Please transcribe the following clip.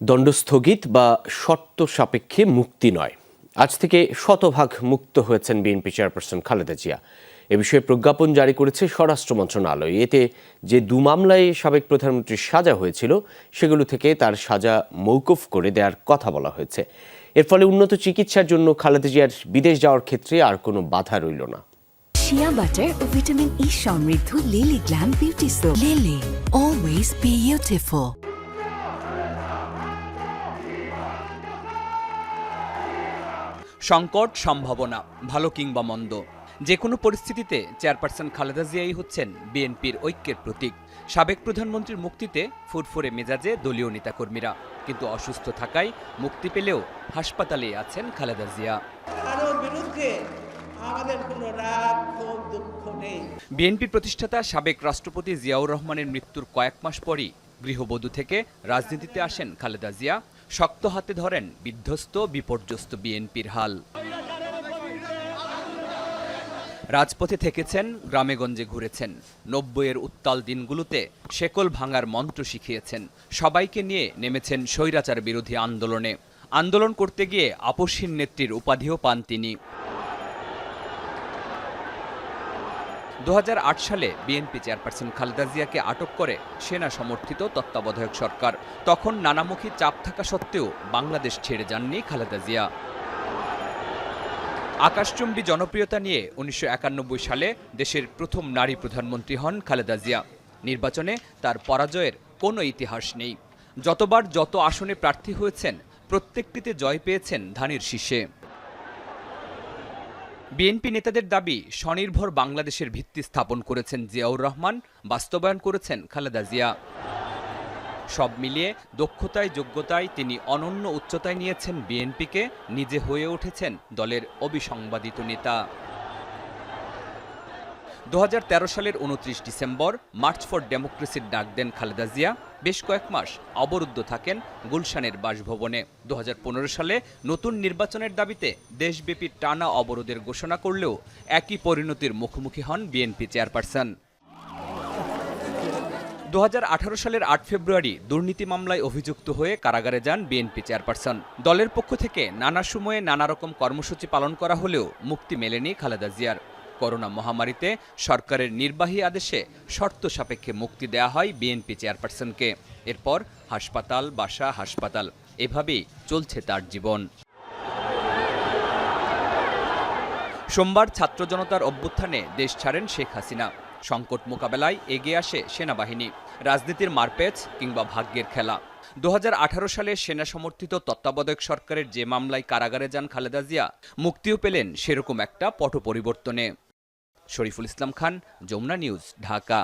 দণ্ড স্থগিত বা শর্ত সাপেক্ষে মুক্তি নয়। আজ থেকে শতভাগ মুক্ত হয়েছেন বিএনপি চেয়ারপারসন খালেদা জিয়া। এ বিষয়ে প্রজ্ঞাপন জারি করেছে স্বরাষ্ট্র মন্ত্রণালয়। এতে যে দু মামলায় সাবেক প্রধানমন্ত্রীর সাজা হয়েছিল, সেগুলো থেকে তার সাজা মৌকুফ করে দেওয়ার কথা বলা হয়েছে। এর ফলে উন্নত চিকিৎসার জন্য খালেদা জিয়ার বিদেশ যাওয়ার ক্ষেত্রে আর কোনো বাধা রইল না। শিয়া বাটার ও ভিটামিন ই সমৃদ্ধ, Lily glam beauty soap. Lily always beautiful সংকট সম্ভাবনা ভালো কিংবা মন্দ। যে কোনো পরিস্থিতিতে চেয়ারপারসন খালেদা জিয়াই হচ্ছেন বিএনপির ঐক্যের প্রতীক। সাবেক প্রধানমন্ত্রীর মুক্তিতে ফুরফুরে মেজাজে দলীয় নেতাকর্মীরা। কিন্তু অসুস্থ থাকায় মুক্তি পেলেও হাসপাতালে আছেন খালেদা জিয়া। কারোর বিরুদ্ধে আমাদের কোনো রাগ ক্ষোভ দুঃখ নেই। বিএনপি প্রতিষ্ঠাতা সাবেক রাষ্ট্রপতি জিয়াউর রহমানের মৃত্যুর কয়েক মাস পরই গৃহবধূ থেকে রাজনীতিতে আসেন খালেদা জিয়া। শক্ত হাতে ধরেন বিধ্বস্ত, বিপর্যস্ত বিএনপির হাল। রাজপথে থেকেছেন গ্রামেগঞ্জে ঘুরেছেন। নব্বইয়ের উত্তাল দিনগুলোতে শেকল ভাঙার মন্ত্র শিখিয়েছেন। সবাইকে নিয়ে নেমেছেন স্বৈরাচার বিরোধী আন্দোলনে। আন্দোলন করতে গিয়ে আপসহীন নেত্রীর উপাধিও পান তিনি। দু হাজার আট সালে বিএনপি চেয়ারপারসন খালেদা জিয়াকে আটক করে সেনা সমর্থিত তত্ত্বাবধায়ক সরকার। তখন নানামুখী চাপ থাকা সত্ত্বেও বাংলাদেশ ছেড়ে যাননি খালেদা জিয়া। আকাশচুম্বী জনপ্রিয়তা নিয়ে উনিশশো একানব্বই সালে দেশের প্রথম নারী প্রধানমন্ত্রী হন খালেদা জিয়া। নির্বাচনে তার পরাজয়ের কোনো ইতিহাস নেই। যতবার যত আসনে প্রার্থী হয়েছেন, প্রত্যেকটিতে জয় পেয়েছেন ধানের শীষে। বিএনপি নেতাদের দাবি, স্বনির্ভর বাংলাদেশের ভিত্তি স্থাপন করেছেন জিয়াউর রহমান, বাস্তবায়ন করেছেন খালেদা জিয়া। সব মিলিয়ে দক্ষতায়, যোগ্যতায় তিনি অনন্য উচ্চতায় নিয়েছেন বিএনপিকে, নিজে হয়ে উঠেছেন দলের অবিসংবাদিত নেতা। দু হাজার তেরো সালের উনত্রিশ ডিসেম্বর, মার্চ ফর ডেমোক্রেসির ডাক দেন খালেদা জিয়া। বেশ কয়েক মাস অবরুদ্ধ থাকেন গুলশানের বাসভবনে। দু হাজার পনেরো সালে নতুন নির্বাচনের দাবিতে দেশব্যাপী টানা অবরোধের ঘোষণা করলেও একই পরিণতির মুখোমুখি হন বিএনপি চেয়ারপারসন। দু হাজার আঠারো সালের আট ফেব্রুয়ারি দুর্নীতি মামলায় অভিযুক্ত হয়ে কারাগারে যান বিএনপি চেয়ারপারসন। দলের পক্ষ থেকে নানা সময়ে নানা রকম কর্মসূচি পালন করা হলেও মুক্তি মেলেনি খালেদা জিয়ার। করোনা মহামারীতে সরকারের নির্বাহী আদেশে শর্ত সাপেক্ষে মুক্তি দেয়া হয় বিএনপি চেয়ারপারসনকে। এরপর হাসপাতাল, বাসা, হাসপাতাল, এভাবেই চলছে তার জীবন। সোমবার ছাত্র জনতার অভ্যুত্থানে দেশ ছাড়েন শেখ হাসিনা। সংকট মোকাবেলায় এগিয়ে আসে সেনাবাহিনী, রাজনীতির মারপ্যাচ কিংবা ভাগ্যের খেলা। দু হাজার আঠারো সালে সেনা সমর্থিত তত্ত্বাবধায়ক সরকারের যে মামলায় কারাগারে যান খালেদা জিয়া, মুক্তিও পেলেন সেরকম একটা পট পরিবর্তনে শরীফুল ইসলাম খান যমুনা নিউজ ঢাকা।